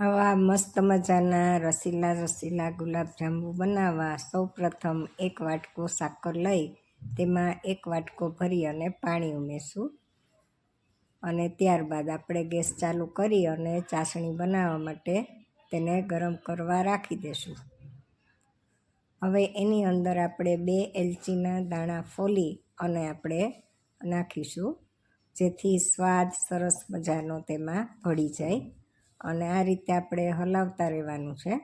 આવા મસ્ત મજાના રસીલા રસીલા ગુલાબજાંબુ બનાવવા. સૌપ્રથમ એક વાટકો સાકર લઈ તેમાં એક વાટકો ભરી અને પાણી ઉમેરશું. અને ત્યારબાદ આપણે ગેસ ચાલુ કરી અને ચાસણી બનાવવા માટે તેને ગરમ કરવા રાખી દેશું. હવે એની અંદર આપણે બે એલચીના દાણા ફોલી અને આપણે નાખીશું, જેથી સ્વાદ સરસ મજાનો તેમાં ભળી જાય. અને આ રીતે આપણે હલાવતા રહેવાનું છે.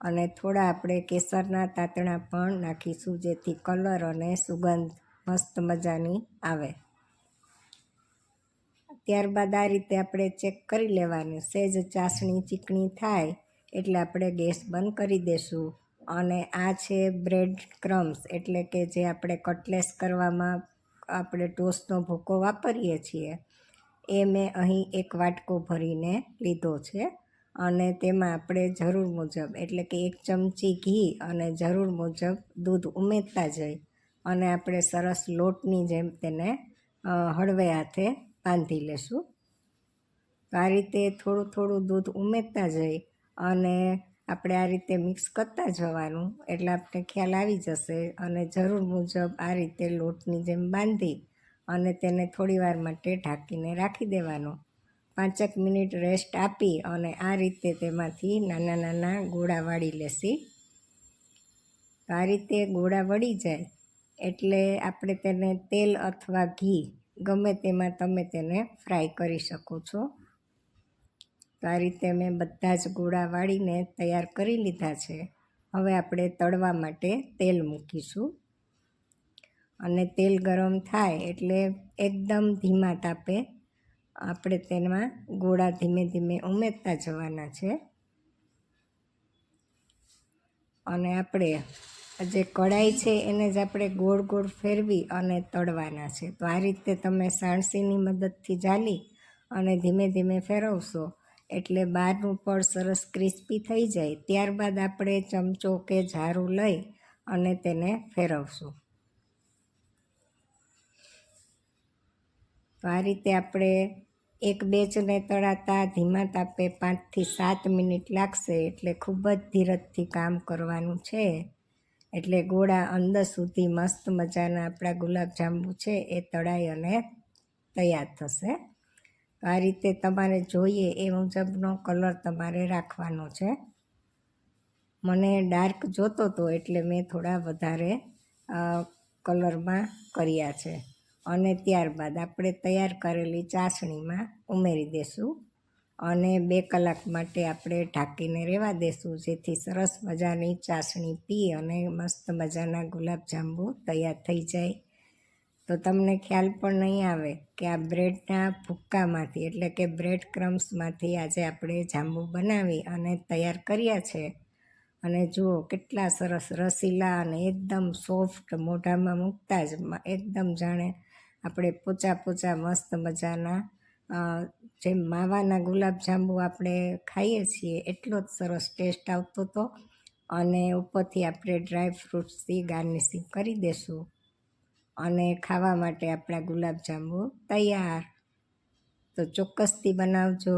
અને થોડા આપણે કેસરના તાતણા પણ નાખીશું, જેથી કલર અને સુગંધ મસ્ત મજાની આવે. ત્યારબાદ આ રીતે આપણે ચેક કરી લેવાનું. સેજ ચાસણી ચીકણી થાય એટલે આપણે ગેસ બંધ કરી દેશું. અને આ છે બ્રેડ ક્રમ્સ, એટલે કે જે આપણે કટલેસ કરવામાં આપણે ટોસ્ટનો ભૂકો વાપરીએ છીએ. એ મેં અહીં એક વાટકો ભરીને લીધો છે અને તેમાં આપણે જરૂર મુજબ, એટલે કે એક ચમચી ઘી અને જરૂર મુજબ દૂધ ઉમેરતા જઈ અને આપણે સરસ લોટની જેમ તેને હળવે હાથે બાંધી લેશું. તો આ રીતે થોડું થોડું દૂધ ઉમેરતા જઈ અને આપણે આ રીતે મિક્સ કરતા જવાનું, એટલે આપણે ખ્યાલ આવી જશે અને જરૂર મુજબ આ રીતે લોટની જેમ બાંધી અને તેને થોડીવાર માટે ઢાંકીને રાખી દેવાનો. પાંચેક મિનિટ રેસ્ટ આપી અને આ રીતે તેમાંથી નાના નાના ગોળા વાળી લેશી. તો આ રીતે ગોળા વળી જાય એટલે આપણે તેને તેલ અથવા ઘી, ગમે તેમાં તમે તેને ફ્રાય કરી શકો છો. તો આ રીતે મેં બધા જ ગોળા વાળીને તૈયાર કરી લીધા છે. હવે આપણે તળવા માટે તેલ મૂકીશું. અને તેલ ગરમ થાય એટલે એકદમ ધીમા તાપે આપણે તેમાં ગોળા ધીમે ધીમે ઉમેરતા જવાના છે. અને આપણે જે કઢાઈ છે એને જ આપણે ગોળ ગોળ ફેરવી અને તળવાના છે. તો આ રીતે તમે સાણસીની મદદથી જાલી અને ધીમે ધીમે ફેરવશો એટલે બહારનું પણ સરસ ક્રિસ્પી થઈ જાય. ત્યારબાદ આપણે ચમચો કે ઝારું લઈ અને તેને ફેરવશું. આ રીતે આપણે એક બેચને તળાતા ધીમા તાપે પાંચથી સાત મિનિટ લાગશે એટલે ખૂબ જ ધીરજથી કામ કરવાનું છે. એટલે ગોળા અંદર સુધી મસ્ત મજાના આપણા ગુલાબજાંબુ છે એ તળાઈ અને તૈયાર થશે. આ રીતે તમારે જોઈએ એ મુજબનો કલર તમારે રાખવાનો છે. મને ડાર્ક જોતો હતો એટલે મેં થોડા વધારે કલરમાં કર્યા છે. અને ત્યારબાદ આપણે તૈયાર કરેલી ચાસણીમાં ઉમેરી દઈશું અને બે કલાક માટે આપણે ઢાંકીને રહેવા દઈશું જેથી સરસ મજાની ચાસણી પી અને મસ્ત મજાના ગુલાબજાંબુ તૈયાર થઈ જાય. તો તમને ખ્યાલ પણ નહીં આવે કે આ બ્રેડના ભૂક્કામાંથી, એટલે કે બ્રેડ ક્રમ્સમાંથી આજે આપણે જાંબુ બનાવી અને તૈયાર કર્યા છે. અને જુઓ કેટલા સરસ રસીલા અને એકદમ સોફ્ટ મોઢામાં મૂકતા જ એકદમ જાણે આપણે પોચા પોચા મસ્ત મજાના જેમ માવાના ગુલાબજાંબુ આપણે ખાઈએ છીએ, એટલો જ સરસ ટેસ્ટ આવતો હતો અને ઉપરથી આપણે ડ્રાય ફ્રૂટ્સથી ગાર્નિશિંગ કરી દઈશું અને ખાવા માટે આપણા ગુલાબજાંબુ તૈયાર. તો ચોક્કસથી બનાવજો.